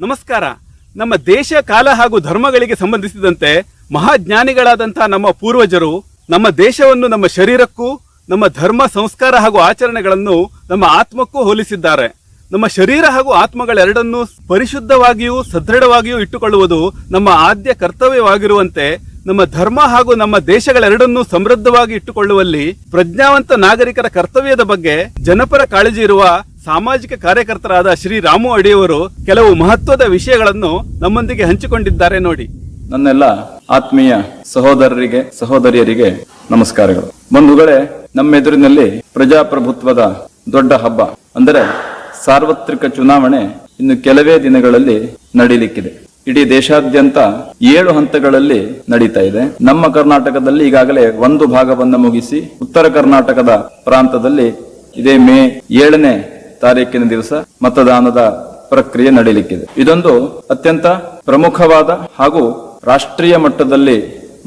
ನಮಸ್ಕಾರ. ನಮ್ಮ ದೇಶ, ಕಾಲ ಹಾಗೂ ಧರ್ಮಗಳಿಗೆ ಸಂಬಂಧಿಸಿದಂತೆ ಮಹಾಜ್ಞಾನಿಗಳಾದಂಥ ನಮ್ಮ ಪೂರ್ವಜರು, ನಮ್ಮ ದೇಶವನ್ನು, ನಮ್ಮ ಶರೀರಕ್ಕೂ, ನಮ್ಮ ಧರ್ಮ, ಸಂಸ್ಕಾರ ಹಾಗೂ ಆಚರಣೆಗಳನ್ನು ನಮ್ಮ ಆತ್ಮಕ್ಕೂ ಹೋಲಿಸಿದ್ದಾರೆ. ನಮ್ಮ ಶರೀರ ಹಾಗೂ ಆತ್ಮಗಳೆರಡನ್ನೂ ಪರಿಶುದ್ಧವಾಗಿಯೂ, ಸದೃಢವಾಗಿಯೂ ಇಟ್ಟುಕೊಳ್ಳುವುದು ನಮ್ಮ ಆದ್ಯ ಕರ್ತವ್ಯವಾಗಿರುವಂತೆ ನಮ್ಮ ಧರ್ಮ ಹಾಗೂ ನಮ್ಮ ದೇಶಗಳೆರಡನ್ನೂ ಸಮೃದ್ಧವಾಗಿ ಇಟ್ಟುಕೊಳ್ಳುವಲ್ಲಿ ಪ್ರಜ್ಞಾವಂತ ನಾಗರಿಕರ ಕರ್ತವ್ಯದ ಬಗ್ಗೆ ಜನಪರ ಕಾಳಜಿ ಇರುವ ಸಾಮಾಜಿಕ ಕಾರ್ಯಕರ್ತರಾದ ಶ್ರೀ ರಾಮು ಅಡಿಯವರು ಕೆಲವು ಮಹತ್ವದ ವಿಷಯಗಳನ್ನು ನಮ್ಮೊಂದಿಗೆ ಹಂಚಿಕೊಂಡಿದ್ದಾರೆ ನೋಡಿ. ನನ್ನೆಲ್ಲ ಆತ್ಮೀಯ ಸಹೋದರರಿಗೆ, ಸಹೋದರಿಯರಿಗೆ ನಮಸ್ಕಾರಗಳು. ಬಂಧುಗಳೇ ನಮ್ಮ ಎದುರಿನಲ್ಲಿ ಪ್ರಜಾಪ್ರಭುತ್ವದ ದೊಡ್ಡ ಹಬ್ಬ. ಅಂದರೆ ಸಾರ್ವತ್ರಿಕ ಚುನಾವಣೆ ಇನ್ನು ಕೆಲವೇ ದಿನಗಳಲ್ಲಿ ನಡೀಲಿಕ್ಕಿದೆ. ಇಡೀ ದೇಶಾದ್ಯಂತ ಏಳು ಹಂತಗಳಲ್ಲಿ ನಡೀತಾ ಇದೆ. ನಮ್ಮ ಕರ್ನಾಟಕದಲ್ಲಿ ಈಗಾಗಲೇ ಒಂದು ಭಾಗವನ್ನು ಮುಗಿಸಿ ಉತ್ತರ ಕರ್ನಾಟಕದ ಪ್ರಾಂತದಲ್ಲಿ ಇದೇ ಮೇ ಏಳನೇ ತಾರೀಕಿನ ದಿವಸ ಮತದಾನದ ಪ್ರಕ್ರಿಯೆ ನಡೀಲಿಕ್ಕಿದೆ. ಇದೊಂದು ಅತ್ಯಂತ ಪ್ರಮುಖವಾದ ಹಾಗೂ ರಾಷ್ಟ್ರೀಯ ಮಟ್ಟದಲ್ಲಿ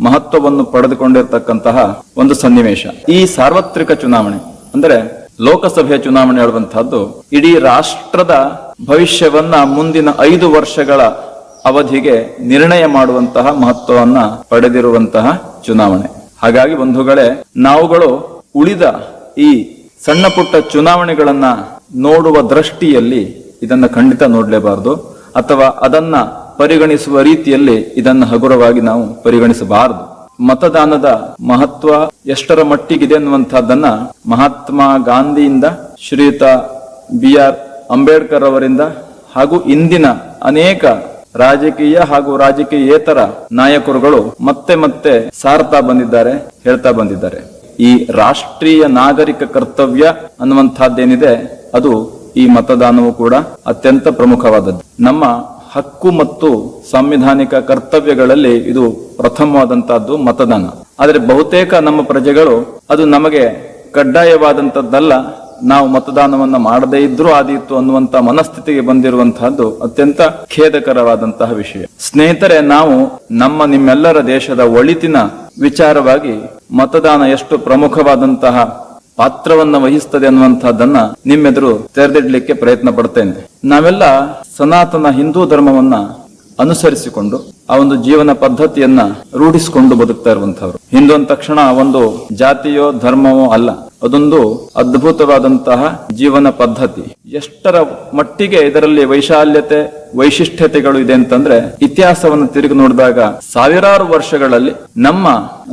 ಮಹತ್ವವನ್ನು ಪಡೆದುಕೊಂಡಿರತಕ್ಕಂತಹ ಒಂದು ಸನ್ನಿವೇಶ. ಈ ಸಾರ್ವತ್ರಿಕ ಚುನಾವಣೆ, ಅಂದರೆ ಲೋಕಸಭೆಯ ಚುನಾವಣೆ ಹೇಳುವಂತಹದ್ದು ಇಡೀ ರಾಷ್ಟ್ರದ ಭವಿಷ್ಯವನ್ನ ಮುಂದಿನ ಐದು ವರ್ಷಗಳ ಅವಧಿಗೆ ನಿರ್ಣಯ ಮಾಡುವಂತಹ ಮಹತ್ವವನ್ನ ಪಡೆದಿರುವಂತಹ ಚುನಾವಣೆ. ಹಾಗಾಗಿ ಬಂಧುಗಳೇ, ನಾವುಗಳು ಉಳಿದ ಈ ಸಣ್ಣ ಪುಟ್ಟ ಚುನಾವಣೆಗಳನ್ನ ನೋಡುವ ದೃಷ್ಟಿಯಲ್ಲಿ ಇದನ್ನ ಖಂಡಿತ ನೋಡಲೇಬಾರದು. ಅಥವಾ ಅದನ್ನ ಪರಿಗಣಿಸುವ ರೀತಿಯಲ್ಲಿ ಇದನ್ನು ಹಗುರವಾಗಿ ನಾವು ಪರಿಗಣಿಸಬಾರದು. ಮತದಾನದ ಮಹತ್ವ ಎಷ್ಟರ ಮಟ್ಟಿಗಿದೆ ಅನ್ನುವಂಥದ್ದನ್ನ ಮಹಾತ್ಮ ಗಾಂಧಿಯಿಂದ ಶ್ರೀಯುತ ಬಿ ಆರ್ ಅಂಬೇಡ್ಕರ್ ಅವರಿಂದ ಹಾಗೂ ಇಂದಿನ ಅನೇಕ ರಾಜಕೀಯ ಹಾಗೂ ರಾಜಕೀಯೇತರ ನಾಯಕರುಗಳು ಮತ್ತೆ ಮತ್ತೆ ಸಾರ್ತಾ ಬಂದಿದ್ದಾರೆ, ಹೇಳ್ತಾ ಬಂದಿದ್ದಾರೆ. ಈ ರಾಷ್ಟ್ರೀಯ ನಾಗರಿಕ ಕರ್ತವ್ಯ ಅನ್ನುವಂತಹದ್ದೇನಿದೆ ಅದು ಈ ಮತದಾನವು ಕೂಡ ಅತ್ಯಂತ ಪ್ರಮುಖವಾದದ್ದು. ನಮ್ಮ ಹಕ್ಕು ಮತ್ತು ಸಾಂವಿಧಾನಿಕ ಕರ್ತವ್ಯಗಳಲ್ಲಿ ಇದು ಪ್ರಥಮವಾದಂತಹದ್ದು ಮತದಾನ. ಆದರೆ ಬಹುತೇಕ ನಮ್ಮ ಪ್ರಜೆಗಳು ಅದು ನಮಗೆ ಕಡ್ಡಾಯವಾದಂತದ್ದಲ್ಲ ನಾವು ಮತದಾನವನ್ನ ಮಾಡದೇ ಇದ್ರೂ ಆದೀತು ಅನ್ನುವಂತ ಮನಸ್ಥಿತಿಗೆ ಬಂದಿರುವಂತಹದ್ದು ಅತ್ಯಂತ ಖೇದಕರವಾದಂತಹ ವಿಷಯ. ಸ್ನೇಹಿತರೆ, ನಾವು ನಮ್ಮ ನಿಮ್ಮೆಲ್ಲರ ದೇಶದ ಒಳಿತಿನ ವಿಚಾರವಾಗಿ ಮತದಾನ ಎಷ್ಟು ಪ್ರಮುಖವಾದಂತಹ ಪಾತ್ರವನ್ನ ವಹಿಸ್ತದೆ ಅನ್ನುವಂತಹದ್ದನ್ನ ನಿಮ್ಮೆದುರು ತೆರೆದಿಡ್ಲಿಕ್ಕೆ ಪ್ರಯತ್ನ ಪಡ್ತೇನೆ ನಾವೆಲ್ಲ ಸನಾತನ ಹಿಂದೂ ಧರ್ಮವನ್ನ ಅನುಸರಿಸಿಕೊಂಡು ಆ ಒಂದು ಜೀವನ ಪದ್ಧತಿಯನ್ನ ರೂಢಿಸಿಕೊಂಡು ಬದುಕ್ತಾ ಇರುವಂತಹವ್ರು. ಹಿಂದೂ ಅಂದ ತಕ್ಷಣ ಒಂದು ಜಾತಿಯೋ ಧರ್ಮವೋ ಅಲ್ಲ. ಅದೊಂದು ಅದ್ಭುತವಾದಂತಹ ಜೀವನ ಪದ್ಧತಿ. ಎಷ್ಟರ ಮಟ್ಟಿಗೆ ಇದರಲ್ಲಿ ವೈಶಾಲ್ಯತೆ, ವೈಶಿಷ್ಟ್ಯತೆಗಳು ಇದೆ ಅಂತಂದ್ರೆ ಇತಿಹಾಸವನ್ನು ತಿರುಗಿ ನೋಡಿದಾಗ ಸಾವಿರಾರು ವರ್ಷಗಳಲ್ಲಿ ನಮ್ಮ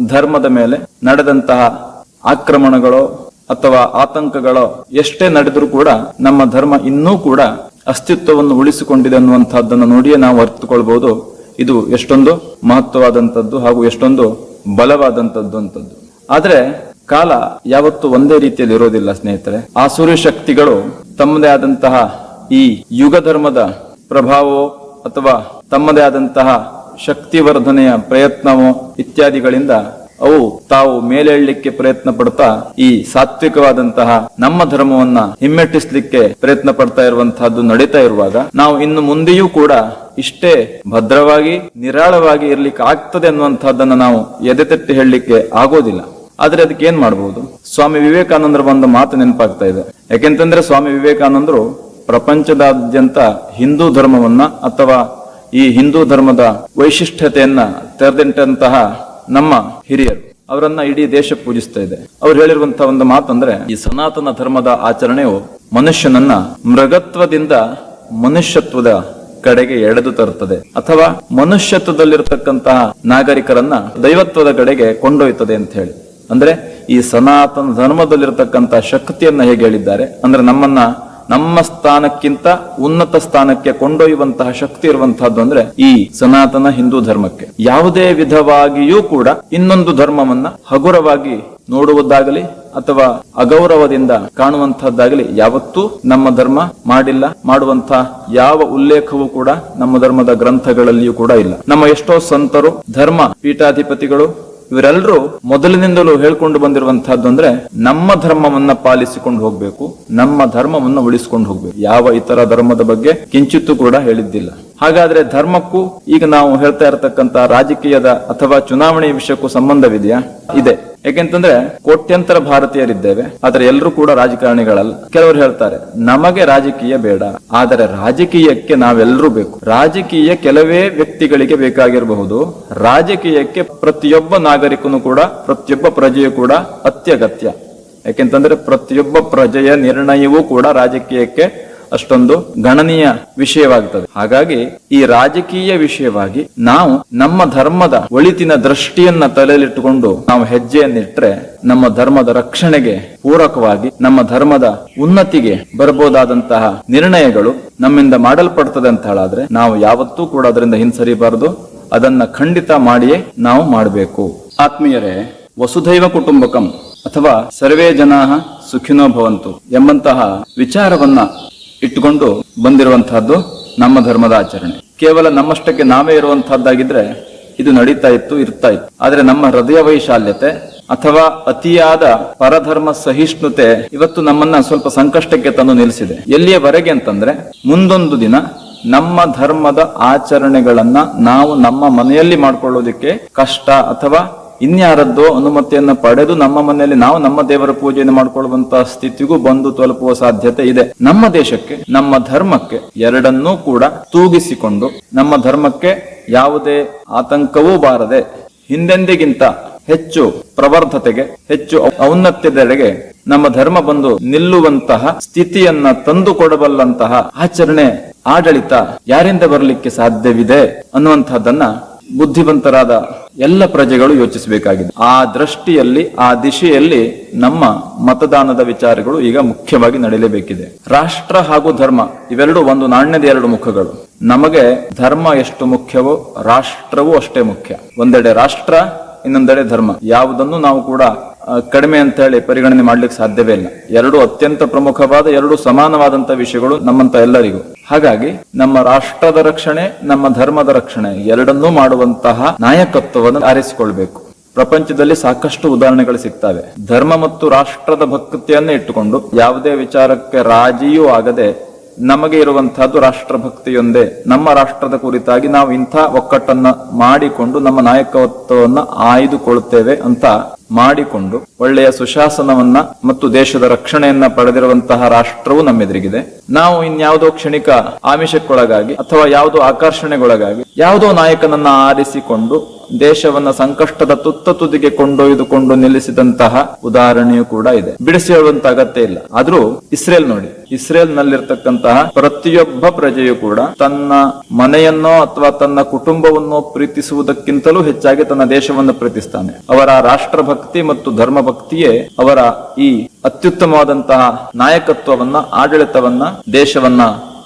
ಧರ್ಮದ ಮೇಲೆ ನಡೆದಂತಹ ಆಕ್ರಮಣಗಳು ಅಥವಾ ಆತಂಕಗಳು ಎಷ್ಟೇ ನಡೆದರೂ ಕೂಡ ನಮ್ಮ ಧರ್ಮ ಇನ್ನೂ ಕೂಡ ಅಸ್ತಿತ್ವವನ್ನು ಉಳಿಸಿಕೊಂಡಿದೆ ಅನ್ನುವಂತಹದ್ದನ್ನು ನೋಡಿಯೇ ನಾವು ಅರ್ಥಕೊಳ್ಬಹುದು ಇದು ಎಷ್ಟೊಂದು ಮಹತ್ವವಾದಂಥದ್ದು ಹಾಗೂ ಎಷ್ಟೊಂದು ಬಲವಾದಂಥದ್ದು ಅಂತದ್ದು. ಆದ್ರೆ ಕಾಲ ಯಾವತ್ತು ಒಂದೇ ರೀತಿಯಲ್ಲಿ ಇರೋದಿಲ್ಲ, ಸ್ನೇಹಿತರೆ. ಆ ಸೂರ್ಯ ಶಕ್ತಿಗಳು ತಮ್ಮದೇ ಆದಂತಹ ಈ ಯುಗ ಧರ್ಮದ ಪ್ರಭಾವವೋ ಅಥವಾ ತಮ್ಮದೇ ಆದಂತಹ ಶಕ್ತಿವರ್ಧನೆಯ ಪ್ರಯತ್ನವೋ ಇತ್ಯಾದಿಗಳಿಂದ ಅವು ತಾವು ಮೇಲೇಳಲಿಕ್ಕೆ ಪ್ರಯತ್ನ ಪಡ್ತಾ ಈ ಸಾತ್ವಿಕವಾದಂತಹ ನಮ್ಮ ಧರ್ಮವನ್ನ ಹಿಮ್ಮೆಟ್ಟಿಸ್ಲಿಕ್ಕೆ ಪ್ರಯತ್ನ ಪಡ್ತಾ ಇರುವಂತಹದ್ದು ನಡೀತಾ ಇರುವಾಗ ನಾವು ಇನ್ನು ಮುಂದೆಯೂ ಕೂಡ ಇಷ್ಟೇ ಭದ್ರವಾಗಿ, ನಿರಾಳವಾಗಿ ಇರ್ಲಿಕ್ಕೆ ಆಗ್ತದೆ ಅನ್ನುವಂತಹದ್ದನ್ನ ನಾವು ಎದೆತಟ್ಟಿ ಹೇಳಲಿಕ್ಕೆ ಆಗೋದಿಲ್ಲ. ಆದ್ರೆ ಅದಕ್ಕೆ ಏನ್ ಮಾಡಬಹುದು ಸ್ವಾಮಿ ವಿವೇಕಾನಂದರ ಒಂದು ಮಾತು ನೆನಪಾಗ್ತಾ ಇದೆ. ಯಾಕೆಂತಂದ್ರೆ ಸ್ವಾಮಿ ವಿವೇಕಾನಂದರು ಪ್ರಪಂಚದಾದ್ಯಂತ ಹಿಂದೂ ಧರ್ಮವನ್ನ ಅಥವಾ ಈ ಹಿಂದೂ ಧರ್ಮದ ವೈಶಿಷ್ಟ್ಯತೆಯನ್ನ ತೆರೆದಿಟ್ಟಂತಹ ನಮ್ಮ ಹಿರಿಯರು. ಅವರನ್ನ ಇಡೀ ದೇಶ ಪೂಜಿಸ್ತಾ ಇದೆ. ಅವ್ರು ಹೇಳಿರುವಂತಹ ಒಂದು ಮಾತಂದ್ರೆ, ಈ ಸನಾತನ ಧರ್ಮದ ಆಚರಣೆಯು ಮನುಷ್ಯನನ್ನ ಮೃಗತ್ವದಿಂದ ಮನುಷ್ಯತ್ವದ ಕಡೆಗೆ ಎಳೆದು ತರುತ್ತದೆ. ಅಥವಾ ಮನುಷ್ಯತ್ವದಲ್ಲಿರತಕ್ಕಂತಹ ನಾಗರಿಕರನ್ನ ದೈವತ್ವದ ಕಡೆಗೆ ಕೊಂಡೊಯ್ತದೆ ಅಂತ ಹೇಳಿ. ಅಂದ್ರೆ ಈ ಸನಾತನ ಧರ್ಮದಲ್ಲಿರತಕ್ಕಂಥ ಶಕ್ತಿಯನ್ನ ಹೇಗೆ ಹೇಳಿದ್ದಾರೆ? ಅಂದ್ರೆ ನಮ್ಮನ್ನ, ನಮ್ಮ ಸ್ಥಾನಕ್ಕಿಂತ ಉನ್ನತ ಸ್ಥಾನಕ್ಕೆ ಕೊಂಡೊಯ್ಯುವಂತಹ ಶಕ್ತಿ ಇರುವಂತಹದ್ದು ಅಂದ್ರೆ ಈ ಸನಾತನ ಹಿಂದೂ ಧರ್ಮಕ್ಕೆ. ಯಾವುದೇ ವಿಧವಾಗಿಯೂ ಕೂಡ ಇನ್ನೊಂದು ಧರ್ಮವನ್ನ ಹಗುರವಾಗಿ ನೋಡುವುದಾಗಲಿ ಅಥವಾ ಅಗೌರವದಿಂದ ಕಾಣುವಂತಹದ್ದಾಗಲಿ ಯಾವತ್ತೂ ನಮ್ಮ ಧರ್ಮ ಮಾಡಿಲ್ಲ ಮಾಡುವಂತಹ ಯಾವ ಉಲ್ಲೇಖವೂ ಕೂಡ ನಮ್ಮ ಧರ್ಮದ ಗ್ರಂಥಗಳಲ್ಲಿಯೂ ಕೂಡ ಇಲ್ಲ. ನಮ್ಮ ಎಷ್ಟೋ ಸಂತರು, ಧರ್ಮ ಪೀಠಾಧಿಪತಿಗಳು ಇವರೆಲ್ಲರೂ ಮೊದಲಿನಿಂದಲೂ ಹೇಳ್ಕೊಂಡು ಬಂದಿರುವಂತಹದ್ದು ಅಂದ್ರೆ ನಮ್ಮ ಧರ್ಮವನ್ನ ಪಾಲಿಸಿಕೊಂಡು ಹೋಗ್ಬೇಕು, ನಮ್ಮ ಧರ್ಮವನ್ನ ಉಳಿಸಿಕೊಂಡು ಹೋಗ್ಬೇಕು. ಯಾವ ಇತರ ಧರ್ಮದ ಬಗ್ಗೆ ಕಿಂಚಿತ್ತೂ ಕೂಡ ಹೇಳಿದ್ದಿಲ್ಲ. ಹಾಗಾದ್ರೆ ಧರ್ಮಕ್ಕೂ ಈಗ ನಾವು ಹೇಳ್ತಾ ಇರತಕ್ಕಂತ ರಾಜಕೀಯದ ಅಥವಾ ಚುನಾವಣೆ ವಿಷಯಕ್ಕೂ ಸಂಬಂಧವಿದೆಯಾ? ಇದೆ. ಯಾಕೆಂತಂದ್ರೆ ಕೋಟ್ಯಂತರ ಭಾರತೀಯರಿದ್ದೇವೆ, ಆದರೆ ಎಲ್ಲರೂ ಕೂಡ ರಾಜಕಾರಣಿಗಳಲ್ಲ. ಕೆಲವರು ಹೇಳ್ತಾರೆ, ನಮಗೆ ರಾಜಕೀಯ ಬೇಡ, ಆದರೆ ರಾಜಕೀಯಕ್ಕೆ ನಾವೆಲ್ಲರೂ ಬೇಕು. ರಾಜಕೀಯ ಕೆಲವೇ ವ್ಯಕ್ತಿಗಳಿಗೆ ಬೇಕಾಗಿರಬಹುದು. ರಾಜಕೀಯಕ್ಕೆ ಪ್ರತಿಯೊಬ್ಬ ನಾಗರಿಕನು ಕೂಡ, ಪ್ರತಿಯೊಬ್ಬ ಪ್ರಜೆಯು ಕೂಡ ಅತ್ಯಗತ್ಯ. ಯಾಕೆಂತಂದ್ರೆ ಪ್ರತಿಯೊಬ್ಬ ಪ್ರಜೆಯ ನಿರ್ಣಯವೂ ಕೂಡ ರಾಜಕೀಯಕ್ಕೆ ಅಷ್ಟೊಂದು ಗಣನೀಯ ವಿಷಯವಾಗುತ್ತದೆ ಹಾಗಾಗಿ ಈ ರಾಜಕೀಯ ವಿಷಯವಾಗಿ ನಾವು ನಮ್ಮ ಧರ್ಮದ ಒಳಿತಿನ ದೃಷ್ಟಿಯನ್ನ ತಲೆಯಲ್ಲಿಟ್ಟುಕೊಂಡು ನಾವು ಹೆಜ್ಜೆಯನ್ನಿಟ್ರೆ ನಮ್ಮ ಧರ್ಮದ ರಕ್ಷಣೆಗೆ ಪೂರಕವಾಗಿ ನಮ್ಮ ಧರ್ಮದ ಉನ್ನತಿಗೆ ಬರಬಹುದಾದಂತಹ ನಿರ್ಣಯಗಳು ನಮ್ಮಿಂದ ಮಾಡಲ್ಪಡ್ತದೆ ಅಂತ ಹೇಳಾದ್ರೆ ನಾವು ಯಾವತ್ತೂ ಕೂಡ ಅದರಿಂದ ಹಿಂಸರಿಬಾರದು. ಅದನ್ನ ಖಂಡಿತ ಮಾಡಿಯೇ ನಾವು ಮಾಡಬೇಕು. ಆತ್ಮೀಯರೇ, ವಸುಧೈವ ಕುಟುಂಬಕಂ ಅಥವಾ ಸರ್ವೇ ಜನಾ ಸುಖಿನೋ ಭವಂತು ಎಂಬಂತಹ ವಿಚಾರವನ್ನ ಇಟ್ಟುಕೊಂಡು ಬಂದಿರುವಂತಹದ್ದು ನಮ್ಮ ಧರ್ಮದ ಆಚರಣೆ. ಕೇವಲ ನಮ್ಮಷ್ಟಕ್ಕೆ ನಾವೇ ಇರುವಂತಹದ್ದಾಗಿದ್ರೆ ಇದು ನಡೀತಾ ಇತ್ತು, ಇರ್ತಾ ಇತ್ತು. ಆದ್ರೆ ನಮ್ಮ ಹೃದಯ ವೈಶಾಲ್ಯತೆ ಅಥವಾ ಅತಿಯಾದ ಪರಧರ್ಮ ಸಹಿಷ್ಣುತೆ ಇವತ್ತು ನಮ್ಮನ್ನ ಸ್ವಲ್ಪ ಸಂಕಷ್ಟಕ್ಕೆ ತಂದು ನಿಲ್ಲಿಸಿದೆ. ಎಲ್ಲಿಯವರೆಗೆ ಅಂತಂದ್ರೆ ಮುಂದೊಂದು ದಿನ ನಮ್ಮ ಧರ್ಮದ ಆಚರಣೆಗಳನ್ನ ನಾವು ನಮ್ಮ ಮನೆಯಲ್ಲಿ ಮಾಡ್ಕೊಳ್ಳೋದಿಕ್ಕೆ ಕಷ್ಟ ಅಥವಾ ಇನ್ಯಾರದ್ದೋ ಅನುಮತಿಯನ್ನ ಪಡೆದು ನಮ್ಮ ಮನೆಯಲ್ಲಿ ನಾವು ನಮ್ಮ ದೇವರ ಪೂಜೆಯನ್ನು ಮಾಡ್ಕೊಳ್ಳುವಂತಹ ಸ್ಥಿತಿಗೂ ಬಂದು ತಲುಪುವ ಸಾಧ್ಯತೆ ಇದೆ. ನಮ್ಮ ದೇಶಕ್ಕೆ, ನಮ್ಮ ಧರ್ಮಕ್ಕೆ ಎರಡನ್ನೂ ಕೂಡ ತೂಗಿಸಿಕೊಂಡು ನಮ್ಮ ಧರ್ಮಕ್ಕೆ ಯಾವುದೇ ಆತಂಕವೂ ಬಾರದೆ ಹಿಂದೆಂದಿಗಿಂತ ಹೆಚ್ಚು ಪ್ರವರ್ಧತೆಗೆ ಹೆಚ್ಚು ಔನ್ನತ್ಯದೆಡೆಗೆ ನಮ್ಮ ಧರ್ಮ ಬಂದು ನಿಲ್ಲುವಂತಹ ಸ್ಥಿತಿಯನ್ನ ತಂದು ಕೊಡಬಲ್ಲಂತಹ ಆಚರಣೆ ಆಡಳಿತ ಯಾರಿಂದ ಬರಲಿಕ್ಕೆ ಸಾಧ್ಯವಿದೆ ಅನ್ನುವಂತಹದ್ದನ್ನ ಬುದ್ಧಿವಂತರಾದ ಎಲ್ಲ ಪ್ರಜೆಗಳು ಯೋಚಿಸಬೇಕಾಗಿದೆ. ಆ ದೃಷ್ಟಿಯಲ್ಲಿ, ಆ ದಿಶೆಯಲ್ಲಿ ನಮ್ಮ ಮತದಾನದ ವಿಚಾರಗಳು ಈಗ ಮುಖ್ಯವಾಗಿ ನಡೆಯಲೇಬೇಕಿದೆ. ರಾಷ್ಟ್ರ ಹಾಗೂ ಧರ್ಮ ಇವೆರಡು ಒಂದು ನಾಣ್ಯದ ಎರಡು ಮುಖಗಳು. ನಮಗೆ ಧರ್ಮ ಎಷ್ಟು ಮುಖ್ಯವೋ ರಾಷ್ಟ್ರವೂ ಅಷ್ಟೇ ಮುಖ್ಯ. ಒಂದೆಡೆ ರಾಷ್ಟ್ರ, ಇನ್ನೊಂದೆಡೆ ಧರ್ಮ. ಯಾವುದನ್ನು ನಾವು ಕೂಡ ಕಡಿಮೆ ಅಂತ ಹೇಳಿ ಪರಿಗಣನೆ ಮಾಡ್ಲಿಕ್ಕೆ ಸಾಧ್ಯವೇ ಇಲ್ಲ. ಎರಡು ಅತ್ಯಂತ ಪ್ರಮುಖವಾದ, ಎರಡು ಸಮಾನವಾದಂತ ವಿಷಯಗಳು ನಮ್ಮಂತ ಎಲ್ಲರಿಗೂ. ಹಾಗಾಗಿ ನಮ್ಮ ರಾಷ್ಟ್ರದ ರಕ್ಷಣೆ, ನಮ್ಮ ಧರ್ಮದ ರಕ್ಷಣೆ ಎರಡನ್ನೂ ಮಾಡುವಂತಹ ನಾಯಕತ್ವವನ್ನು ಆರಿಸಿಕೊಳ್ಬೇಕು. ಪ್ರಪಂಚದಲ್ಲಿ ಸಾಕಷ್ಟು ಉದಾಹರಣೆಗಳು ಸಿಗ್ತವೆ. ಧರ್ಮ ಮತ್ತು ರಾಷ್ಟ್ರದ ಭಕ್ತಿಯನ್ನೇ ಇಟ್ಟುಕೊಂಡು ಯಾವುದೇ ವಿಚಾರಕ್ಕೆ ರಾಜಿಯೂ ಆಗದೆ ನಮಗೆ ಇರುವಂತಹದ್ದು ರಾಷ್ಟ್ರಭಕ್ತಿಯೊಂದೇ. ನಮ್ಮ ರಾಷ್ಟ್ರದ ಕುರಿತಾಗಿ ನಾವು ಇಂಥ ಒಕ್ಕಟ್ಟನ್ನ ಮಾಡಿಕೊಂಡು ನಮ್ಮ ನಾಯಕತ್ವವನ್ನ ಆಯ್ದುಕೊಳ್ಳುತ್ತೇವೆ ಅಂತ ಮಾಡಿಕೊಂಡು ಒಳ್ಳೆಯ ಸುಶಾಸನವನ್ನ ಮತ್ತು ದೇಶದ ರಕ್ಷಣೆಯನ್ನ ಪಡೆದಿರುವಂತಹ ರಾಷ್ಟ್ರವು ನಮ್ಮೆದುರಿಗಿದೆ. ನಾವು ಇನ್ಯಾವುದೋ ಕ್ಷಣಿಕ ಆಮಿಷಕ್ಕೊಳಗಾಗಿ ಅಥವಾ ಯಾವುದೋ ಆಕರ್ಷಣೆಗೊಳಗಾಗಿ ಯಾವುದೋ ನಾಯಕನನ್ನ ಆರಿಸಿಕೊಂಡು ದೇಶವನ್ನ ಸಂಕಷ್ಟದ ತುತ್ತ ತುದಿಗೆ ಕೊಂಡೊಯ್ದುಕೊಂಡು ನಿಲ್ಲಿಸಿದಂತಹ ಉದಾಹರಣೆಯೂ ಕೂಡ ಇದೆ. ಬಿಡಿಸಿ ಹೇಳುವಂತ ಅಗತ್ಯ ಇಲ್ಲ. ಆದ್ರೂ ಇಸ್ರೇಲ್ ನೋಡಿ ಇಸ್ರೇಲ್ ನಲ್ಲಿರ್ತಕ್ಕಂತಹ ಪ್ರತಿಯೊಬ್ಬ ಪ್ರಜೆಯು ಕೂಡ ತನ್ನ ಮನೆಯನ್ನೋ ಅಥವಾ ತನ್ನ ಕುಟುಂಬವನ್ನೋ ಪ್ರೀತಿಸುವುದಕ್ಕಿಂತಲೂ ಹೆಚ್ಚಾಗಿ ತನ್ನ ದೇಶವನ್ನು ಪ್ರೀತಿಸ್ತಾನೆ. ಅವರ ರಾಷ್ಟ್ರಭಕ್ತಿ ಮತ್ತು ಧರ್ಮ ಭಕ್ತಿಯೇ ಅವರ ಈ ಅತ್ಯುತ್ತಮವಾದಂತಹ ನಾಯಕತ್ವವನ್ನ, ಆಡಳಿತವನ್ನ, ದೇಶವನ್ನ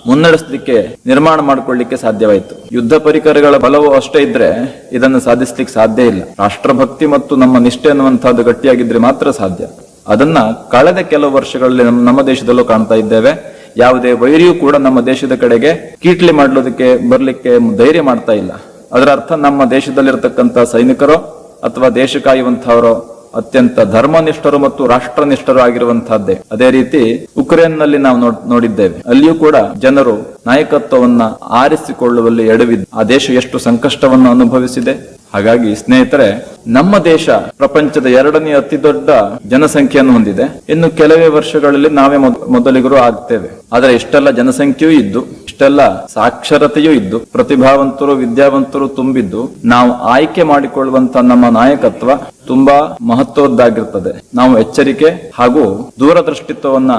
ಮುನ್ನಡೆಸಲಿಕ್ಕೆ ನಿರ್ಮಾಣ ಮಾಡಿಕೊಳ್ಳಿಕ್ಕೆ ಸಾಧ್ಯವಾಯಿತು. ಯುದ್ಧ ಪರಿಕರಗಳ ಬಲವು ಅಷ್ಟೇ ಇದ್ರೆ ಇದನ್ನು ಸಾಧಿಸ್ಲಿಕ್ಕೆ ಸಾಧ್ಯ ಇಲ್ಲ. ರಾಷ್ಟ್ರಭಕ್ತಿ ಮತ್ತು ನಮ್ಮ ನಿಷ್ಠೆ ಅನ್ನುವಂತಹದ್ದು ಗಟ್ಟಿಯಾಗಿದ್ರೆ ಮಾತ್ರ ಸಾಧ್ಯ. ಅದನ್ನ ಕಳೆದ ಕೆಲವು ವರ್ಷಗಳಲ್ಲಿ ನಮ್ಮ ದೇಶದಲ್ಲೂ ಕಾಣ್ತಾ ಇದ್ದೇವೆ. ಯಾವುದೇ ವೈರಿಯೂ ಕೂಡ ನಮ್ಮ ದೇಶದ ಕಡೆಗೆ ಕೀಟ್ಲಿ ಮಾಡಲೋದಕ್ಕೆ ಬರಲಿಕ್ಕೆ ಧೈರ್ಯ ಮಾಡ್ತಾ ಇಲ್ಲ. ಅದರ ಅರ್ಥ ನಮ್ಮ ದೇಶದಲ್ಲಿರ್ತಕ್ಕಂಥ ಸೈನಿಕರೋ ಅಥವಾ ದೇಶ ಕಾಯುವಂತಹವರು ಅತ್ಯಂತ ಧರ್ಮನಿಷ್ಠರು ಮತ್ತು ರಾಷ್ಟ್ರನಿಷ್ಠರು ಆಗಿರುವಂತಹದ್ದೇ ಅದೇ ರೀತಿ ಉಕ್ರೇನ್ನಲ್ಲಿ ನಾವು ನೋಡ್- ನೋಡಿದ್ದೇವೆ. ಅಲ್ಲಿಯೂ ಕೂಡ ಜನರು ನಾಯಕತ್ವವನ್ನ ಆರಿಸಿಕೊಳ್ಳುವಲ್ಲಿ ಎಡವಿದ್ದು. ಆ ದೇಶ ಎಷ್ಟು ಸಂಕಷ್ಟವನ್ನು ಅನುಭವಿಸಿದೆ. ಹಾಗಾಗಿ ಸ್ನೇಹಿತರೆ, ನಮ್ಮ ದೇಶ ಪ್ರಪಂಚದ ಎರಡನೇ ಅತಿ ದೊಡ್ಡ ಜನಸಂಖ್ಯೆಯನ್ನು ಹೊಂದಿದೆ. ಇನ್ನು ಕೆಲವೇ ವರ್ಷಗಳಲ್ಲಿ ನಾವೇ ಮೊದ- ಮೊದಲಿಗರು ಆಗ್ತೇವೆ. ಆದರೆ ಇಷ್ಟೆಲ್ಲ ಜನಸಂಖ್ಯೆಯೂ ಇದ್ದು, ಇಷ್ಟೆಲ್ಲ ಸಾಕ್ಷರತೆಯೂ ಇದ್ದು, ಪ್ರತಿಭಾವಂತರು, ವಿದ್ಯಾವಂತರು ತುಂಬಿದ್ದು, ನಾವು ಆಯ್ಕೆ ಮಾಡಿಕೊಳ್ಳುವಂತ ನಮ್ಮ ನಾಯಕತ್ವ ತುಂಬಾ ಮಹತ್ವದ್ದಾಗಿರ್ತದೆ ನಾವು ಎಚ್ಚರಿಕೆ ಹಾಗೂ ದೂರದೃಷ್ಟಿತ್ವವನ್ನ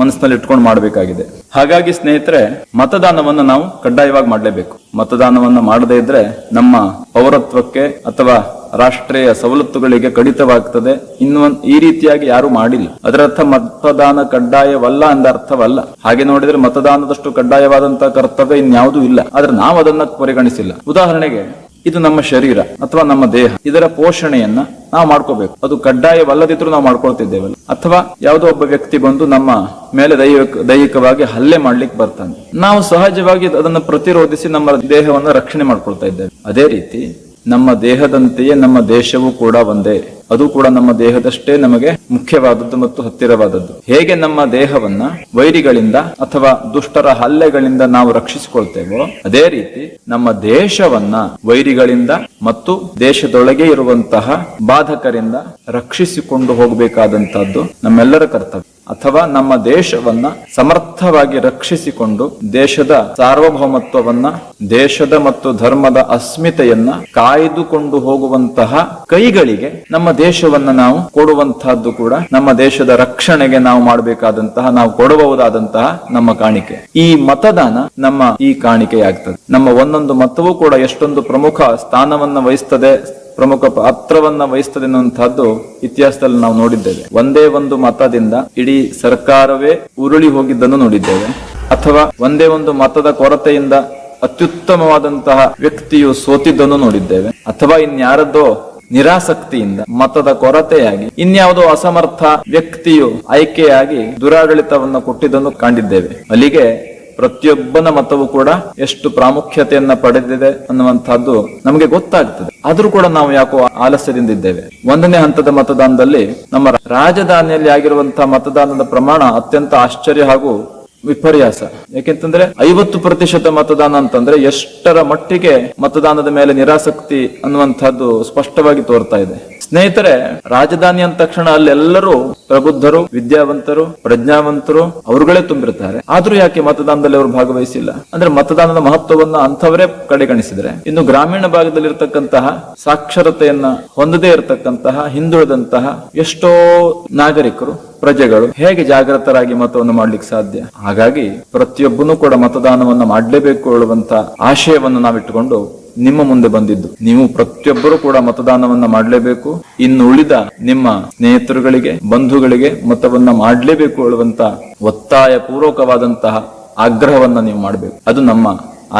ಮನಸ್ಸಿನಲ್ಲಿ ಇಟ್ಕೊಂಡು ಮಾಡಬೇಕಾಗಿದೆ. ಹಾಗಾಗಿ ಸ್ನೇಹಿತರೆ, ಮತದಾನವನ್ನ ನಾವು ಕಡ್ಡಾಯವಾಗಿ ಮಾಡಲೇಬೇಕು. ಮತದಾನವನ್ನ ಮಾಡದೇ ಇದ್ರೆ ನಮ್ಮ ಪೌರತ್ವಕ್ಕೆ ಅಥವಾ ರಾಷ್ಟ್ರೀಯ ಸವಲತ್ತುಗಳಿಗೆ ಕಡಿತವಾಗ್ತದೆ. ಇನ್ನು ಈ ರೀತಿಯಾಗಿ ಯಾರು ಮಾಡಿಲ್ಲ. ಅದರರ್ಥ ಮತದಾನ ಕಡ್ಡಾಯವಲ್ಲ ಅಂದ ಅರ್ಥವಲ್ಲ. ಹಾಗೆ ನೋಡಿದ್ರೆ ಮತದಾನದಷ್ಟು ಕಡ್ಡಾಯವಾದಂತಹ ಕರ್ತವ್ಯ ಇನ್ಯಾವುದೂ ಇಲ್ಲ. ಆದ್ರೆ ನಾವು ಅದನ್ನ ಪರಿಗಣಿಸಿಲ್ಲ. ಉದಾಹರಣೆಗೆ, ಇದು ನಮ್ಮ ಶರೀರ ಅಥವಾ ನಮ್ಮ ದೇಹ. ಇದರ ಪೋಷಣೆಯನ್ನ ನಾವು ಮಾಡ್ಕೋಬೇಕು. ಅದು ಕಡ್ಡಾಯವಲ್ಲದಿದ್ರೂ ನಾವು ಮಾಡ್ಕೊಳ್ತಿದ್ದೇವಲ್ಲ. ಅಥವಾ ಯಾವುದೋ ಒಬ್ಬ ವ್ಯಕ್ತಿ ಬಂದು ನಮ್ಮ ಮೇಲೆ ದೈಹಿಕ ದೈಹಿಕವಾಗಿ ಹಲ್ಲೆ ಮಾಡ್ಲಿಕ್ಕೆ ಬರ್ತಾನೆ. ನಾವು ಸಹಜವಾಗಿ ಅದನ್ನು ಪ್ರತಿರೋಧಿಸಿ ನಮ್ಮ ದೇಹವನ್ನು ರಕ್ಷಣೆ ಮಾಡ್ಕೊಳ್ತಾ ಇದ್ದೇವೆ. ಅದೇ ರೀತಿ ನಮ್ಮ ದೇಹದಂತೆಯೇ ನಮ್ಮ ದೇಶವೂ ಕೂಡ ಒಂದೇ. ಅದು ಕೂಡ ನಮ್ಮ ದೇಹದಷ್ಟೇ ನಮಗೆ ಮುಖ್ಯವಾದದ್ದು ಮತ್ತು ಹತ್ತಿರವಾದದ್ದು. ಹೇಗೆ ನಮ್ಮ ದೇಹವನ್ನ ವೈರಿಗಳಿಂದ ಅಥವಾ ದುಷ್ಟರ ಹಲ್ಲೆಗಳಿಂದ ನಾವು ರಕ್ಷಿಸಿಕೊಳ್ತೇವೋ, ಅದೇ ರೀತಿ ನಮ್ಮ ದೇಶವನ್ನ ವೈರಿಗಳಿಂದ ಮತ್ತು ದೇಶದೊಳಗೆ ಇರುವಂತಹ ಬಾಧಕರಿಂದ ರಕ್ಷಿಸಿಕೊಂಡು ಹೋಗಬೇಕಾದಂತಹದ್ದು ನಮ್ಮೆಲ್ಲರ ಕರ್ತವ್ಯ. ಅಥವಾ ನಮ್ಮ ದೇಶವನ್ನ ಸಮರ್ಥವಾಗಿ ರಕ್ಷಿಸಿಕೊಂಡು ದೇಶದ ಸಾರ್ವಭೌಮತ್ವವನ್ನ, ದೇಶದ ಮತ್ತು ಧರ್ಮದ ಅಸ್ಮಿತೆಯನ್ನ ಕಾಯ್ದುಕೊಂಡು ಹೋಗುವಂತಹ ಕೈಗಳಿಗೆ ನಮ್ಮ ದೇಶವನ್ನ ನಾವು ಕೊಡುವಂತಹದ್ದು ಕೂಡ ನಮ್ಮ ದೇಶದ ರಕ್ಷಣೆಗೆ ನಾವು ಮಾಡಬೇಕಾದಂತಹ, ನಾವು ಕೊಡಬಹುದಾದಂತಹ ನಮ್ಮ ಕಾಣಿಕೆ. ಈ ಮತದಾನ ನಮ್ಮ ಈ ಕಾಣಿಕೆಯಾಗ್ತದೆ. ನಮ್ಮ ಒಂದೊಂದು ಮತವೂ ಕೂಡ ಎಷ್ಟೊಂದು ಪ್ರಮುಖ ಸ್ಥಾನವನ್ನ ವಹಿಸ್ತದೆ ಪ್ರಮುಖ ಪಾತ್ರವನ್ನ ವಹಿಸ್ತದೆ ಅನ್ನುವಂತಹದ್ದು ಇತಿಹಾಸದಲ್ಲಿ ನಾವು ನೋಡಿದ್ದೇವೆ. ಒಂದೇ ಒಂದು ಮತದಿಂದ ಇಡೀ ಸರ್ಕಾರವೇ ಉರುಳಿ ಹೋಗಿದ್ದನ್ನು ನೋಡಿದ್ದೇವೆ. ಅಥವಾ ಒಂದೇ ಒಂದು ಮತದ ಕೊರತೆಯಿಂದ ಅತ್ಯುತ್ತಮವಾದಂತಹ ವ್ಯಕ್ತಿಯು ಸೋತಿದ್ದನ್ನು ನೋಡಿದ್ದೇವೆ. ಅಥವಾ ಇನ್ಯಾರದ್ದೋ ನಿರಾಸಕ್ತಿಯಿಂದ ಮತದ ಕೊರತೆಯಾಗಿ, ಇನ್ಯಾವುದೋ ಅಸಮರ್ಥ ವ್ಯಕ್ತಿಯು ಆಯ್ಕೆಯಾಗಿ ದುರಾಡಳಿತವನ್ನು ಕೊಟ್ಟಿದ್ದನ್ನು ಕಂಡಿದ್ದೇವೆ. ಅಲ್ಲಿಗೆ ಪ್ರತಿಯೊಬ್ಬನ ಮತವು ಕೂಡ ಎಷ್ಟು ಪ್ರಾಮುಖ್ಯತೆಯನ್ನ ಪಡೆದಿದೆ ಅನ್ನುವಂತಹದ್ದು ನಮಗೆ ಗೊತ್ತಾಗ್ತದೆ. ಆದ್ರೂ ಕೂಡ ನಾವು ಯಾಕೋ ಆಲಸ್ಯದಿಂದ ಇದ್ದೇವೆ. ಒಂದನೇ ಹಂತದ ಮತದಾನದಲ್ಲಿ ನಮ್ಮ ರಾಜಧಾನಿಯಲ್ಲಿ ಆಗಿರುವಂತಹ ಮತದಾನದ ಪ್ರಮಾಣ ಅತ್ಯಂತ ಆಶ್ಚರ್ಯ ಹಾಗೂ ವಿಪರ್ಯಾಸ. ಯಾಕೆಂತಂದ್ರೆ ಐವತ್ತು ಪ್ರತಿಶತ ಮತದಾನ ಅಂತಂದ್ರೆ ಎಷ್ಟರ ಮಟ್ಟಿಗೆ ಮತದಾನದ ಮೇಲೆ ನಿರಾಸಕ್ತಿ ಅನ್ನುವಂಥದ್ದು ಸ್ಪಷ್ಟವಾಗಿ ತೋರ್ತಾ ಇದೆ. ಸ್ನೇಹಿತರೆ, ರಾಜಧಾನಿ ಅಂದ ತಕ್ಷಣ ಅಲ್ಲೆಲ್ಲರೂ ಪ್ರಬುದ್ಧರು, ವಿದ್ಯಾವಂತರು, ಪ್ರಜ್ಞಾವಂತರು ಅವರುಗಳೇ ತುಂಬಿರ್ತಾರೆ. ಆದ್ರೂ ಯಾಕೆ ಮತದಾನದಲ್ಲಿ ಅವರು ಭಾಗವಹಿಸಿಲ್ಲ? ಅಂದ್ರೆ ಮತದಾನದ ಮಹತ್ವವನ್ನ ಅಂಥವರೇ ಕಡೆಗಣಿಸಿದ್ರೆ. ಇನ್ನು ಗ್ರಾಮೀಣ ಭಾಗದಲ್ಲಿ ಭಾಗದಲ್ಲಿರ್ತಕ್ಕಂತಹ ಸಾಕ್ಷರತೆಯನ್ನ ಹೊಂದದೇ ಇರತಕ್ಕಂತಹ ಹಿಂದುಳಿದಂತಹ ಎಷ್ಟೋ ನಾಗರಿಕರು, ಪ್ರಜೆಗಳು ಹೇಗೆ ಜಾಗೃತರಾಗಿ ಮತವನ್ನು ಮಾಡ್ಲಿಕ್ಕೆ ಸಾಧ್ಯ? ಹಾಗಾಗಿ ಪ್ರತಿಯೊಬ್ಬನು ಕೂಡ ಮತದಾನವನ್ನು ಮಾಡಲೇಬೇಕು ಹೇಳುವಂತ ಆಶಯವನ್ನು ನಾವಿಟ್ಟುಕೊಂಡು ನಿಮ್ಮ ಮುಂದೆ ಬಂದಿದ್ದು. ನೀವು ಪ್ರತಿಯೊಬ್ಬರು ಕೂಡ ಮತದಾನವನ್ನ ಮಾಡಲೇಬೇಕು. ಇನ್ನು ಉಳಿದ ನಿಮ್ಮ ಸ್ನೇಹಿತರುಗಳಿಗೆ, ಬಂಧುಗಳಿಗೆ ಮತವನ್ನ ಮಾಡಲೇಬೇಕು ಹೇಳುವಂತ ಒತ್ತಾಯ ಪೂರ್ವಕವಾದಂತಹ ಆಗ್ರಹವನ್ನ ನೀವು ಮಾಡಬೇಕು. ಅದು ನಮ್ಮ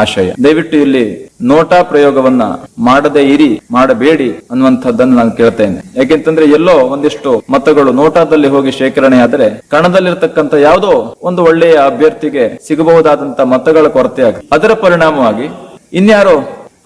ಆಶಯ. ದಯವಿಟ್ಟು ಇಲ್ಲಿ ನೋಟಾ ಪ್ರಯೋಗವನ್ನ ಮಾಡದೇ ಇರಿ, ಮಾಡಬೇಡಿ ಅನ್ನುವಂಥದ್ದನ್ನು ನಾನು ಕೇಳ್ತೇನೆ. ಯಾಕೆಂತಂದ್ರೆ ಎಲ್ಲೋ ಒಂದಿಷ್ಟು ಮತಗಳು ನೋಟಾದಲ್ಲಿ ಹೋಗಿ ಶೇಖರಣೆ ಆದರೆ ಕಣದಲ್ಲಿರ್ತಕ್ಕಂಥ ಯಾವುದೋ ಒಂದು ಒಳ್ಳೆಯ ಅಭ್ಯರ್ಥಿಗೆ ಸಿಗಬಹುದಾದಂತ ಮತಗಳ ಕೊರತೆ ಅದರ ಪರಿಣಾಮವಾಗಿ ಇನ್ಯಾರೋ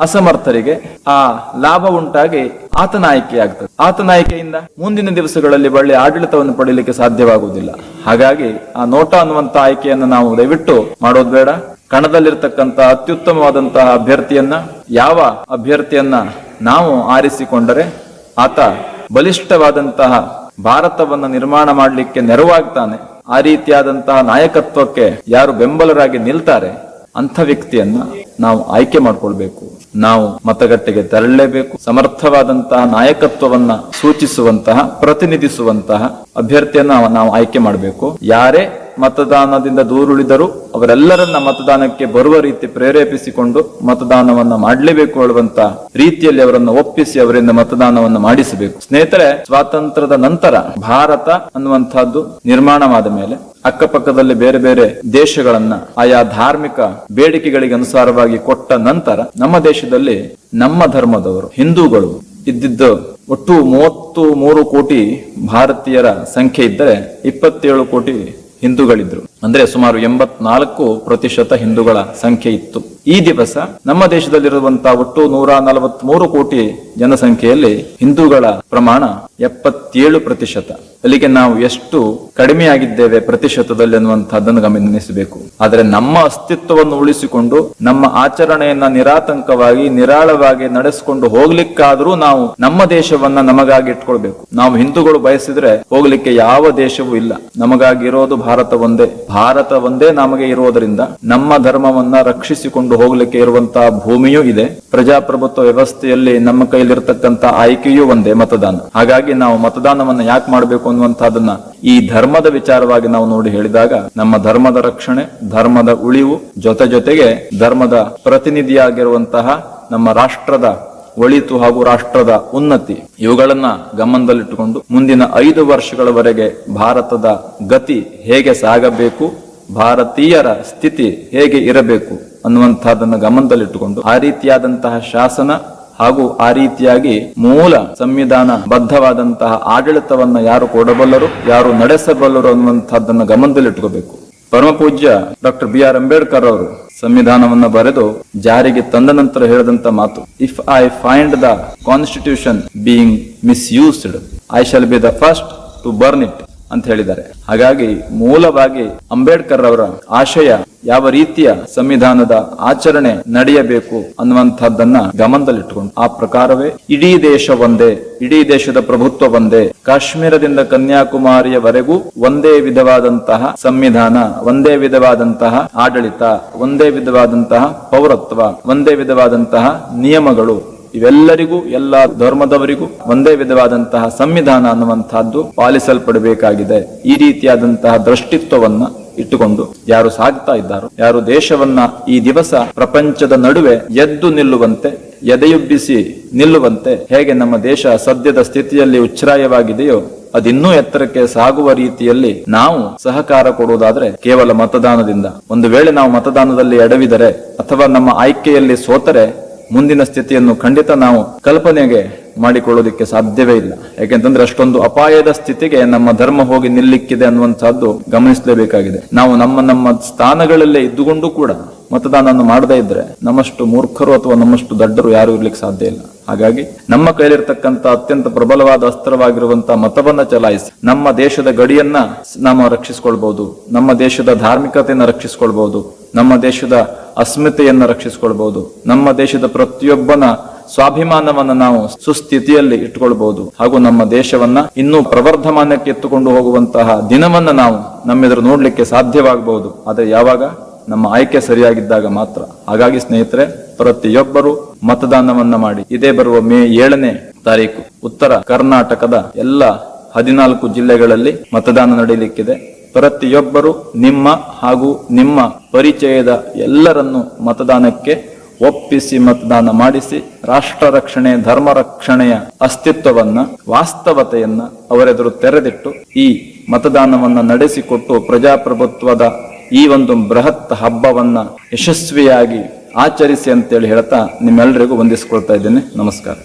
ಅಸಮರ್ಥರಿಗೆ ಆ ಲಾಭ ಉಂಟಾಗಿ ಆತನ ಆಯ್ಕೆಯಾಗ್ತದೆ ಆತನ ಆಯ್ಕೆಯಿಂದ ಮುಂದಿನ ದಿವಸಗಳಲ್ಲಿ ಒಳ್ಳೆ ಆಡಳಿತವನ್ನು ಪಡೆಯಲಿಕ್ಕೆ ಸಾಧ್ಯವಾಗುವುದಿಲ್ಲ. ಹಾಗಾಗಿ ಆ ನೋಟ ಅನ್ನುವಂತ ಆಯ್ಕೆಯನ್ನು ನಾವು ದಯವಿಟ್ಟು ಮಾಡೋದು ಬೇಡ. ಕಣದಲ್ಲಿರ್ತಕ್ಕಂಥ ಅತ್ಯುತ್ತಮವಾದಂತಹ ಅಭ್ಯರ್ಥಿಯನ್ನ, ಯಾವ ಅಭ್ಯರ್ಥಿಯನ್ನ ನಾವು ಆರಿಸಿಕೊಂಡರೆ ಆತ ಬಲಿಷ್ಠವಾದಂತಹ ಭಾರತವನ್ನ ನಿರ್ಮಾಣ ಮಾಡಲಿಕ್ಕೆ ನೆರವಾಗ್ತಾನೆ, ಆ ರೀತಿಯಾದಂತಹ ನಾಯಕತ್ವಕ್ಕೆ ಯಾರು ಬೆಂಬಲರಾಗಿ ನಿಲ್ತಾರೆ ಅಂಥ ವ್ಯಕ್ತಿಯನ್ನ ನಾವು ಆಯ್ಕೆ ಮಾಡ್ಕೊಳ್ಬೇಕು. ನಾವು ಮತಗಟ್ಟೆಗೆ ತೆರಳಲೇಬೇಕು. ಸಮರ್ಥವಾದಂತಹ ನಾಯಕತ್ವವನ್ನ ಸೂಚಿಸುವಂತಹ, ಪ್ರತಿನಿಧಿಸುವಂತಹ ಅಭ್ಯರ್ಥಿಯನ್ನ ನಾವು ಆಯ್ಕೆ ಮಾಡಬೇಕು. ಯಾರೇ ಮತದಾನದಿಂದ ದೂರುಳಿದರು ಅವರೆಲ್ಲರನ್ನ ಮತದಾನಕ್ಕೆ ಬರುವ ರೀತಿ ಪ್ರೇರೇಪಿಸಿಕೊಂಡು ಮತದಾನವನ್ನ ಮಾಡಲೇಬೇಕು ಹೇಳುವಂತ ರೀತಿಯಲ್ಲಿ ಅವರನ್ನು ಒಪ್ಪಿಸಿ ಅವರಿಂದ ಮತದಾನವನ್ನ ಮಾಡಿಸಬೇಕು. ಸ್ನೇಹಿತರೆ, ಸ್ವಾತಂತ್ರ್ಯದ ನಂತರ ಭಾರತ ಅನ್ನುವಂತಹದ್ದು ನಿರ್ಮಾಣವಾದ ಮೇಲೆ ಅಕ್ಕಪಕ್ಕದಲ್ಲಿ ಬೇರೆ ಬೇರೆ ದೇಶಗಳನ್ನ ಆಯಾ ಧಾರ್ಮಿಕ ಬೇಡಿಕೆಗಳಿಗೆ ಅನುಸಾರವಾಗಿ ಕೊಟ್ಟ ನಂತರ ನಮ್ಮ ದೇಶದಲ್ಲಿ ನಮ್ಮ ಧರ್ಮದವರು, ಹಿಂದೂಗಳು ಇದ್ದಿದ್ದು ಒಟ್ಟು ಮೂವತ್ತು ಮೂರು ಕೋಟಿ ಭಾರತೀಯರ ಸಂಖ್ಯೆ ಇದ್ದರೆ ಇಪ್ಪತ್ತೇಳು ಕೋಟಿ ಹಿಂದೂಗಳಿದ್ರು. ಅಂದ್ರೆ ಸುಮಾರು ಎಂಬತ್ನಾಲ್ಕು ಪ್ರತಿಶತ ಹಿಂದೂಗಳ ಸಂಖ್ಯೆ ಇತ್ತು. ಈ ದಿವಸ ನಮ್ಮ ದೇಶದಲ್ಲಿರುವಂತಹ ಒಟ್ಟು ನೂರ ನಲವತ್ಮೂರು ಕೋಟಿ ಜನಸಂಖ್ಯೆಯಲ್ಲಿ ಹಿಂದೂಗಳ ಪ್ರಮಾಣ ಎಪ್ಪತ್ತೇಳು ಪ್ರತಿಶತ. ಅಲ್ಲಿಗೆ ನಾವು ಎಷ್ಟು ಕಡಿಮೆಯಾಗಿದ್ದೇವೆ ಪ್ರತಿಶತದಲ್ಲಿ ಅನ್ನುವಂಥದ್ದನ್ನು ಗಮನಿಸಬೇಕು. ಆದರೆ ನಮ್ಮ ಅಸ್ತಿತ್ವವನ್ನು ಉಳಿಸಿಕೊಂಡು ನಮ್ಮ ಆಚರಣೆಯನ್ನ ನಿರಾತಂಕವಾಗಿ, ನಿರಾಳವಾಗಿ ನಡೆಸಿಕೊಂಡು ಹೋಗ್ಲಿಕ್ಕಾದ್ರೂ ನಾವು ನಮ್ಮ ದೇಶವನ್ನ ನಮಗಾಗಿ ಇಟ್ಕೊಳ್ಬೇಕು. ನಾವು ಹಿಂದೂಗಳು ಬಯಸಿದ್ರೆ ಹೋಗ್ಲಿಕ್ಕೆ ಯಾವ ದೇಶವೂ ಇಲ್ಲ. ನಮಗಾಗಿರೋದು ಭಾರತ ಒಂದೇ. ಭಾರತ ಒಂದೇ ನಮಗೆ ಇರುವುದರಿಂದ ನಮ್ಮ ಧರ್ಮವನ್ನ ರಕ್ಷಿಸಿಕೊಂಡು ಹೋಗ್ಲಿಕ್ಕೆ ಇರುವಂತಹ ಭೂಮಿಯೂ ಇದೆ. ಪ್ರಜಾಪ್ರಭುತ್ವ ವ್ಯವಸ್ಥೆಯಲ್ಲಿ ನಮ್ಮ ಕೈಲಿರ್ತಕ್ಕಂಥ ಆಯ್ಕೆಯೂ ಒಂದೇ ಮತದಾನ. ಹಾಗಾಗಿ ನಾವು ಮತದಾನವನ್ನ ಯಾಕೆ ಮಾಡಬೇಕು ಅನ್ನುವಂತಹದನ್ನ ಈ ಧರ್ಮದ ವಿಚಾರವಾಗಿ ನಾವು ನೋಡಿ ಹೇಳಿದಾಗ ನಮ್ಮ ಧರ್ಮದ ರಕ್ಷಣೆ, ಧರ್ಮದ ಉಳಿವು ಜೊತೆ ಜೊತೆಗೆ ಧರ್ಮದ ಪ್ರತಿನಿಧಿಯಾಗಿರುವಂತಹ ನಮ್ಮ ರಾಷ್ಟ್ರದ ಒಳಿತು ಹಾಗೂ ರಾಷ್ಟ್ರದ ಉನ್ನತಿ. ಇವುಗಳನ್ನ ಗಮನದಲ್ಲಿಟ್ಟುಕೊಂಡು ಮುಂದಿನ ಐದು ವರ್ಷಗಳವರೆಗೆ ಭಾರತದ ಗತಿ ಹೇಗೆ ಸಾಗಬೇಕು, ಭಾರತೀಯರ ಸ್ಥಿತಿ ಹೇಗೆ ಇರಬೇಕು ಅನ್ನುವಂತಹದನ್ನ ಗಮನದಲ್ಲಿಟ್ಟುಕೊಂಡು ಆ ರೀತಿಯಾದಂತಹ ಶಾಸನ ಹಾಗೂ ಆ ರೀತಿಯಾಗಿ ಮೂಲ ಸಂವಿಧಾನ ಬದ್ಧವಾದಂತಹ ಆಡಳಿತವನ್ನ ಯಾರು ಕೊಡಬಲ್ಲರು, ಯಾರು ನಡೆಸಬಲ್ಲರು ಅನ್ನುವಂಥದ್ದನ್ನು ಗಮನದಲ್ಲಿಟ್ಕೋಬೇಕು ಪರಮಪೂಜ್ಯ ಡಾಕ್ಟರ್ ಬಿ ಆರ್ ಅಂಬೇಡ್ಕರ್ ಅವರು ಸಂವಿಧಾನವನ್ನ ಬರೆದು ಜಾರಿಗೆ ತಂದ ನಂತರ ಹೇಳಿದಂತ ಮಾತು if I find the constitution being misused I shall be the first to burn it ಅಂತ ಹೇಳಿದ್ದಾರೆ. ಹಾಗಾಗಿ ಮೂಲವಾಗಿ ಅಂಬೇಡ್ಕರ್ ಅವರ ಆಶಯ ಯಾವ ರೀತಿಯ ಸಂವಿಧಾನದ ಆಚರಣೆ ನಡೆಯಬೇಕು ಅನ್ನುವಂಥದ್ದನ್ನ ಗಮನದಲ್ಲಿಟ್ಟುಕೊಂಡು ಆ ಪ್ರಕಾರವೇ ಇಡೀ ದೇಶ ಒಂದೇ, ಇಡೀ ದೇಶದ ಪ್ರಭುತ್ವ ಒಂದೇ, ಕಾಶ್ಮೀರದಿಂದ ಕನ್ಯಾಕುಮಾರಿಯವರೆಗೂ ಒಂದೇ ವಿಧವಾದಂತಹ ಸಂವಿಧಾನ, ಒಂದೇ ವಿಧವಾದಂತಹ ಆಡಳಿತ, ಒಂದೇ ವಿಧವಾದಂತಹ ಪೌರತ್ವ, ಒಂದೇ ವಿಧವಾದಂತಹ ನಿಯಮಗಳು ಇವೆಲ್ಲರಿಗೂ, ಎಲ್ಲ ಧರ್ಮದವರಿಗೂ ಒಂದೇ ವಿಧವಾದಂತಹ ಸಂವಿಧಾನ ಅನ್ನುವಂತಹದ್ದು ಪಾಲಿಸಲ್ಪಡಬೇಕಾಗಿದೆ. ಈ ರೀತಿಯಾದಂತಹ ದೃಷ್ಟಿತ್ವವನ್ನ ಇಟ್ಟುಕೊಂಡು ಯಾರು ಸಾಗ್ತಾ ಇದ್ದಾರೋ, ಯಾರು ದೇಶವನ್ನ ಈ ದಿವಸ ಪ್ರಪಂಚದ ನಡುವೆ ಎದ್ದು ನಿಲ್ಲುವಂತೆ, ಎದೆಯುಬ್ಬಿಸಿ ನಿಲ್ಲುವಂತೆ ಹೇಗೆ ನಮ್ಮ ದೇಶ ಸದ್ಯದ ಸ್ಥಿತಿಯಲ್ಲಿ ಉಚ್ಛ್ರಾಯವಾಗಿದೆಯೋ, ಅದಿನ್ನೂ ಎತ್ತರಕ್ಕೆ ಸಾಗುವ ರೀತಿಯಲ್ಲಿ ನಾವು ಸಹಕಾರ ಕೊಡುವುದಾದ್ರೆ ಕೇವಲ ಮತದಾನದಿಂದ. ಒಂದು ವೇಳೆ ನಾವು ಮತದಾನದಲ್ಲಿ ಎಡವಿದರೆ ಅಥವಾ ನಮ್ಮ ಆಯ್ಕೆಯಲ್ಲಿ ಸೋತರೆ ಮುಂದಿನ ಸ್ಥಿತಿಯನ್ನು ಖಂಡಿತ ನಾವು ಕಲ್ಪನೆಗೆ ಮಾಡಿಕೊಳ್ಳೋದಿಕ್ಕೆ ಸಾಧ್ಯವೇ ಇಲ್ಲ. ಯಾಕೆಂತಂದ್ರೆ ಅಷ್ಟೊಂದು ಅಪಾಯದ ಸ್ಥಿತಿಗೆ ನಮ್ಮ ಧರ್ಮ ಹೋಗಿ ನಿಲ್ಲಿಕ್ಕಿದೆ ಅನ್ನುವಂತಹದ್ದು ಗಮನಿಸಲೇಬೇಕಾಗಿದೆ. ನಾವು ನಮ್ಮ ನಮ್ಮ ಸ್ಥಾನಗಳಲ್ಲೇ ಇದ್ದುಕೊಂಡು ಕೂಡ ಮತದಾನವನ್ನು ಮಾಡದೇ ಇದ್ರೆ ನಮ್ಮಷ್ಟು ಮೂರ್ಖರು ಅಥವಾ ನಮ್ಮಷ್ಟು ದಡ್ಡರು ಯಾರು ಇರ್ಲಿಕ್ಕೆ ಸಾಧ್ಯ ಇಲ್ಲ. ಹಾಗಾಗಿ ನಮ್ಮ ಕೈಲಿರ್ತಕ್ಕಂಥ ಅತ್ಯಂತ ಪ್ರಬಲವಾದ ಅಸ್ತ್ರವಾಗಿರುವಂತಹ ಮತವನ್ನ ಚಲಾಯಿಸಿ ನಮ್ಮ ದೇಶದ ಗಡಿಯನ್ನ ನಾವು ರಕ್ಷಿಸಿಕೊಳ್ಬಹುದು ನಮ್ಮ ದೇಶದ ಧಾರ್ಮಿಕತೆಯನ್ನು ರಕ್ಷಿಸಿಕೊಳ್ಬಹುದು ನಮ್ಮ ದೇಶದ ಅಸ್ಮಿತೆಯನ್ನ ರಕ್ಷಿಸಿಕೊಳ್ಬಹುದು ನಮ್ಮ ದೇಶದ ಪ್ರತಿಯೊಬ್ಬನ ಸ್ವಾಭಿಮಾನವನ್ನ ನಾವು ಸುಸ್ಥಿತಿಯಲ್ಲಿ ಇಟ್ಟುಕೊಳ್ಬಹುದು ಹಾಗೂ ನಮ್ಮ ದೇಶವನ್ನ ಇನ್ನೂ ಪ್ರವರ್ಧಮಾನಕ್ಕೆ ಎತ್ತುಕೊಂಡು ಹೋಗುವಂತಹ ದಿನವನ್ನ ನಾವು ನಮ್ಮೆದುರು ನೋಡ್ಲಿಕ್ಕೆ ಸಾಧ್ಯವಾಗಬಹುದು. ಆದರೆ ಯಾವಾಗ? ನಮ್ಮ ಆಯ್ಕೆ ಸರಿಯಾಗಿದ್ದಾಗ ಮಾತ್ರ. ಹಾಗಾಗಿ ಸ್ನೇಹಿತರೆ, ಪ್ರತಿಯೊಬ್ಬರು ಮತದಾನವನ್ನ ಮಾಡಿ. ಇದೇ ಬರುವ ಮೇ ಏಳನೇ ತಾರೀಕು ಉತ್ತರ ಕರ್ನಾಟಕದ ಎಲ್ಲ ಹದಿನಾಲ್ಕು ಜಿಲ್ಲೆಗಳಲ್ಲಿ ಮತದಾನ ನಡೆಯಲಿಕ್ಕಿದೆ ಪ್ರತಿಯೊಬ್ಬರು ನಿಮ್ಮ ಹಾಗೂ ನಿಮ್ಮ ಪರಿಚಯದ ಎಲ್ಲರನ್ನು ಮತದಾನಕ್ಕೆ ಒಪ್ಪಿಸಿ ಮತದಾನ ಮಾಡಿಸಿ ರಾಷ್ಟ್ರ ರಕ್ಷಣೆ, ಧರ್ಮ ರಕ್ಷಣೆಯ ಅಸ್ತಿತ್ವವನ್ನ, ವಾಸ್ತವತೆಯನ್ನ ಅವರೆದುರು ತೆರೆದಿಟ್ಟು ಈ ಮತದಾನವನ್ನ ನಡೆಸಿಕೊಟ್ಟು ಪ್ರಜಾಪ್ರಭುತ್ವದ ಈ ಒಂದು ಬೃಹತ್ ಹಬ್ಬವನ್ನ ಯಶಸ್ವಿಯಾಗಿ ಆಚರಿಸಿ ಅಂತೇಳಿ ಹೇಳ್ತಾ ನಿಮ್ಮೆಲ್ಲರಿಗೂ ವಂದಿಸಿಕೊಳ್ತಾ ಇದ್ದೇನೆ. ನಮಸ್ಕಾರ.